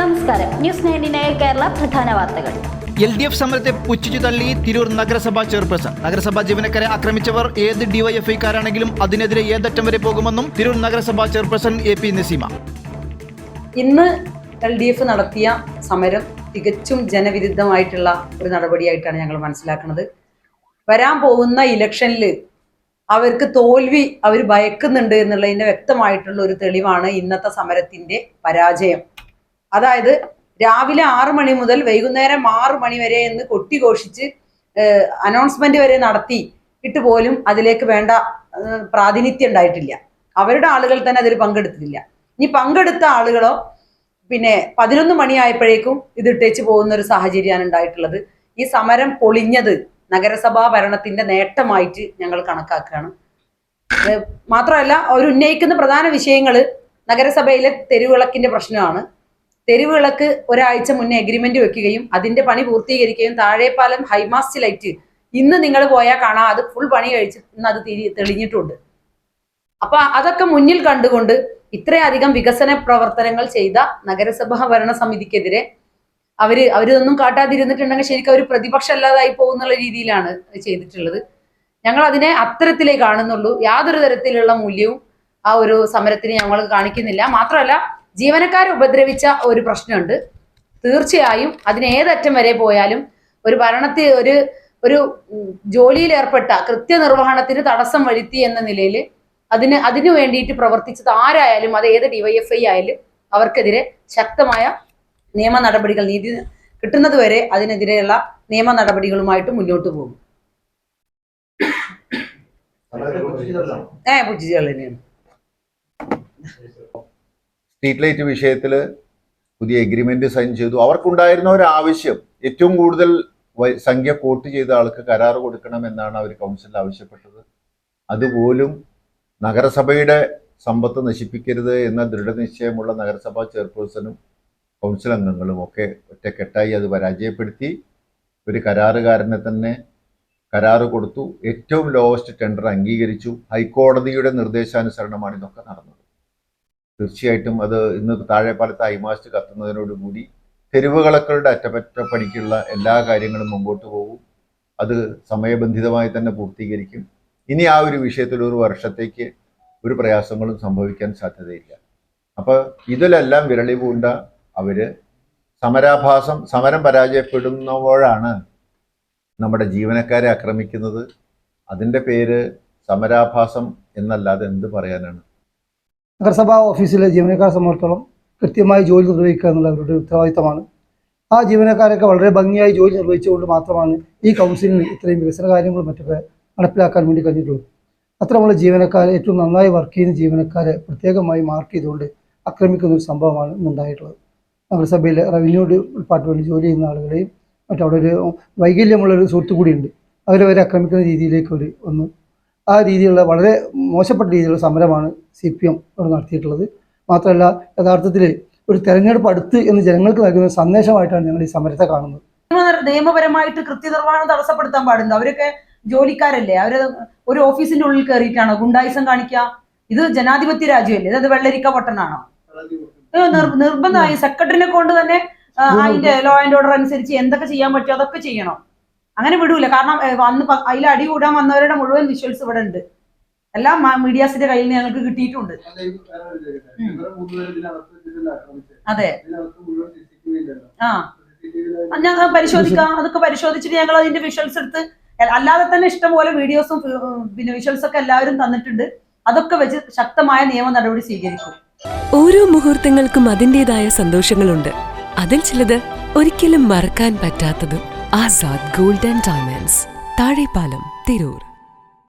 നമസ്കാരം. News ninety nine Kerala പ്രധാന വാർത്തകൾ. എൽ ഡി എഫ് സമരത്തെ പുച്ഛിച്ചു തള്ളി തിരൂർ നഗരസഭാ ചെയർപേഴ്സൺ. നഗരസഭാ ജീവനക്കാരെ ആക്രമിച്ചവർ ഏത് ഡിവൈഎഫ്ഐക്കാരാണെങ്കിലും അതിനെതിരെ ഏതറ്റം വരെ പോകുമെന്നും തിരൂർ നഗരസഭാ ചെയർപേഴ്സൺ എ പി നസീമ. ഇന്ന് എൽ ഡി എഫ് നടത്തിയ സമരം തികച്ചും ജനവിരുദ്ധമായിട്ടുള്ള ഒരു നടപടിയായിട്ടാണ് ഞങ്ങൾ മനസ്സിലാക്കുന്നത്. വരാൻ പോകുന്ന ഇലക്ഷനിൽ അവർക്ക് തോൽവി അവർ ഭയക്കുന്നുണ്ട് എന്നുള്ളതിന്റെ വ്യക്തമായിട്ടുള്ള ഒരു തെളിവാണ് ഇന്നത്തെ സമരത്തിന്റെ പരാജയം. അതായത് രാവിലെ ആറു മണി മുതൽ വൈകുന്നേരം ആറു മണി വരെ എന്ന് കൊട്ടിഘോഷിച്ച് അനൗൺസ്മെന്റ് വരെ നടത്തി ഇട്ട് പോലും അതിലേക്ക് വേണ്ട പ്രാതിനിധ്യം ഉണ്ടായിട്ടില്ല. അവരുടെ ആളുകൾ തന്നെ അതിൽ പങ്കെടുത്തിട്ടില്ല. ഇനി പങ്കെടുത്ത ആളുകളോ പിന്നെ പതിനൊന്ന് മണിയായപ്പോഴേക്കും ഇത് ഇട്ടേച്ച് പോകുന്ന ഒരു സാഹചര്യമാണ് ഉണ്ടായിട്ടുള്ളത്. ഈ സമരം പൊളിഞ്ഞത് നഗരസഭാ ഭരണത്തിന്റെ നേട്ടമായിട്ട് ഞങ്ങൾ കണക്കാക്കുകയാണ്. മാത്രമല്ല അവർ ഉന്നയിക്കുന്ന പ്രധാന വിഷയങ്ങൾ നഗരസഭയിലെ തെരുവിളക്കിന്റെ പ്രശ്നമാണ്. തെരുവിളക്ക് ഒരാഴ്ച മുന്നേ എഗ്രിമെന്റ് വെക്കുകയും അതിന്റെ പണി പൂർത്തീകരിക്കുകയും താഴെപ്പാലം ഹൈമാസ്റ്റ് ലൈറ്റ് ഇന്ന് നിങ്ങൾ പോയാൽ കാണാം. അത് ഫുൾ പണി കഴിച്ച് ഇന്ന് അത് തെളിഞ്ഞിട്ടുണ്ട്. അപ്പൊ അതൊക്കെ മുന്നിൽ കണ്ടുകൊണ്ട് ഇത്രയധികം വികസന പ്രവർത്തനങ്ങൾ ചെയ്ത നഗരസഭാ ഭരണ സമിതിക്കെതിരെ അവർ അവരിതൊന്നും കാട്ടാതിരുന്നിട്ടുണ്ടെങ്കിൽ ശരിക്കും അവർ പ്രതിപക്ഷം അല്ലാതായി പോകുന്നുള്ള രീതിയിലാണ് ചെയ്തിട്ടുള്ളത്. ഞങ്ങൾ അതിനെ അത്തരത്തിലേ കാണുന്നുള്ളൂ. യാതൊരു തരത്തിലുള്ള മൂല്യവും ആ ഒരു സമരത്തിന് ഞങ്ങൾ കാണിക്കുന്നില്ല. മാത്രമല്ല ജീവനക്കാരെ ഉപദ്രവിച്ച ഒരു പ്രശ്നമുണ്ട്. തീർച്ചയായും അതിന് ഏതറ്റം വരെ പോയാലും ഒരു ഭരണത്തിൽ ഒരു ഒരു ജോലിയിൽ ഏർപ്പെട്ട കൃത്യനിർവഹണത്തിന് തടസ്സം വരുത്തി എന്ന നിലയിൽ അതിന് അതിനു വേണ്ടിയിട്ട് പ്രവർത്തിച്ചത് ആരായാലും അത് ഏത് ഡിവൈഎഫ്ഐ ആയാലും അവർക്കെതിരെ ശക്തമായ നിയമ നടപടികൾ നീതി കിട്ടുന്നത് വരെ അതിനെതിരെയുള്ള നിയമ നടപടികളുമായിട്ട് മുന്നോട്ട് പോകും. ഏ പുജികൾ തന്നെയാണ് സ്ട്രീറ്റ് ലൈറ്റ് വിഷയത്തിൽ പുതിയ എഗ്രിമെന്റ് സൈൻ ചെയ്തു. അവർക്കുണ്ടായിരുന്ന ഒരു ആവശ്യം ഏറ്റവും കൂടുതൽ സംഖ്യ കോട്ട് ചെയ്ത ആൾക്ക് കരാർ കൊടുക്കണം എന്നാണ് അവർ കൗൺസിലിൽ ആവശ്യപ്പെട്ടത്. അതുപോലും നഗരസഭയുടെ സമ്പത്ത് നശിപ്പിക്കരുത് എന്ന ദൃഢനിശ്ചയമുള്ള നഗരസഭാ ചെയർപേഴ്സണും കൗൺസിൽ അംഗങ്ങളും ഒക്കെ ഒറ്റക്കെട്ടായി അത് പരാജയപ്പെടുത്തി. ഒരു കരാറുകാരനെ തന്നെ കരാറ് കൊടുത്തു. ഏറ്റവും ലോവസ്റ്റ് ടെൻഡർ അംഗീകരിച്ചു. ഹൈക്കോടതിയുടെ നിർദ്ദേശാനുസരണമാണ് ഇതൊക്കെ നടന്നത്. തീർച്ചയായിട്ടും അത് ഇന്ന് താഴെപ്പാലത്ത് ഐമാസ്റ്റ് കത്തുന്നതിനോടുകൂടി തെരുവുകളക്കളുടെ അറ്റപറ്റപ്പണിക്കുള്ള എല്ലാ കാര്യങ്ങളും മുമ്പോട്ട് പോകും. അത് സമയബന്ധിതമായി തന്നെ പൂർത്തീകരിക്കും. ഇനി ആ ഒരു വിഷയത്തിൽ ഒരു വർഷത്തേക്ക് ഒരു പ്രയാസങ്ങളും സംഭവിക്കാൻ സാധ്യതയില്ല. അപ്പോൾ ഇതിലെല്ലാം വിരളി പൂണ്ട അവർ സമരാഭാസം സമരം പരാജയപ്പെടുന്നപ്പോഴാണ് നമ്മുടെ ജീവനക്കാരെ ആക്രമിക്കുന്നത്. അതിന്റെ പേര് സമരാഭാസം എന്നല്ലാതെ എന്ത് പറയാനാണ്? നഗരസഭാ ഓഫീസിലെ ജീവനക്കാരെ സംബന്ധിച്ചിടത്തോളം കൃത്യമായി ജോലി നിർവഹിക്കുക എന്നുള്ള അവരുടെ ഉത്തരവാദിത്തമാണ്. ആ ജീവനക്കാരൊക്കെ വളരെ ഭംഗിയായി ജോലി നിർവഹിച്ചുകൊണ്ട് മാത്രമാണ് ഈ കൗൺസിലിന് ഇത്രയും വികസന കാര്യങ്ങളും മറ്റൊക്കെ നടപ്പിലാക്കാൻ വേണ്ടി കഴിഞ്ഞിട്ടുള്ളത്. അത്തരമുള്ള ജീവനക്കാരെ ഏറ്റവും നന്നായി വർക്ക് ചെയ്യുന്ന ജീവനക്കാരെ പ്രത്യേകമായി മാർക്ക് ചെയ്തുകൊണ്ട് ആക്രമിക്കുന്ന ഒരു സംഭവമാണ് ഇന്നുണ്ടായിട്ടുള്ളത് നഗരസഭയിലെ റവന്യൂ ഡിപ്പാർട്ട്മെന്റിൽ ജോലി ചെയ്യുന്ന ആളുകളെയും മറ്റവിടെ ഒരു വൈകല്യമുള്ളൊരു സുഹൃത്തു കൂടിയുണ്ട്. അവരെ വരെ ആക്രമിക്കുന്ന രീതിയിലേക്ക് ഒരു വന്നു. ആ രീതിയിലുള്ള വളരെ മോശപ്പെട്ട രീതിയിലുള്ള സമരമാണ് സി പി എം ഇവിടെ നടത്തിയിട്ടുള്ളത്. മാത്രമല്ല യഥാർത്ഥത്തിൽ ഒരു തെരഞ്ഞെടുപ്പ് അടുത്ത് എന്ന് ജനങ്ങൾക്ക് നൽകുന്ന സന്ദേശമായിട്ടാണ് ഞങ്ങൾ ഈ സമരത്തെ കാണുന്നത്. നിയമ- നിയമപരമായിട്ട് കൃത്യനിർവഹണം തടസ്സപ്പെടുത്താൻ പാടില്ല. അവരൊക്കെ ജോലിക്കാരല്ലേ? അവർ ഒരു ഓഫീസിന്റെ ഉള്ളിൽ കയറിയിട്ടാണ്? ഗുണ്ടായിസം കാണിക്കുക ഇത് ജനാധിപത്യ രാജ്യമല്ലേ? ഇത് വെള്ളരിക്ക പൊട്ടനാണോ? നിർബന്ധമായി സെക്രട്ടറിനെ കൊണ്ട് തന്നെ അതിന്റെ ലോ ആൻഡ് ഓർഡർ അനുസരിച്ച് എന്തൊക്കെ ചെയ്യാൻ പറ്റുമോ അതൊക്കെ ചെയ്യണം? അങ്ങനെ വിടൂല. കാരണം വന്ന് അതിൽ അടി കൂടാൻ വന്നവരുടെ മുഴുവൻ വിഷ്വൽസ് ഇവിടെ ഉണ്ട്. എല്ലാം മീഡിയാസിന്റെ കയ്യിൽ നിന്ന് ഞങ്ങൾക്ക് കിട്ടിയിട്ടുണ്ട്. അതെ. ആ. ഞങ്ങൾ പരിശോധിക്കാം. അതൊക്കെ പരിശോധിച്ചിട്ട് ഞങ്ങൾ അതിന്റെ വിഷ്വൽസ് എടുത്ത് അല്ലാതെ തന്നെ ഇഷ്ടംപോലെ വീഡിയോസും പിന്നെ വിഷ്വൽസ് ഒക്കെ എല്ലാവരും തന്നിട്ടുണ്ട്. അതൊക്കെ വെച്ച് ശക്തമായ നിയമ നടപടി സ്വീകരിക്കും. ഓരോ മുഹൂർത്തങ്ങൾക്കും അതിന്റെതായ സന്തോഷങ്ങളുണ്ട്. അതിൽ ചിലത് ഒരിക്കലും മറക്കാൻ പറ്റാത്തതും. Azad golden diamonds Thazhepalam Tirur.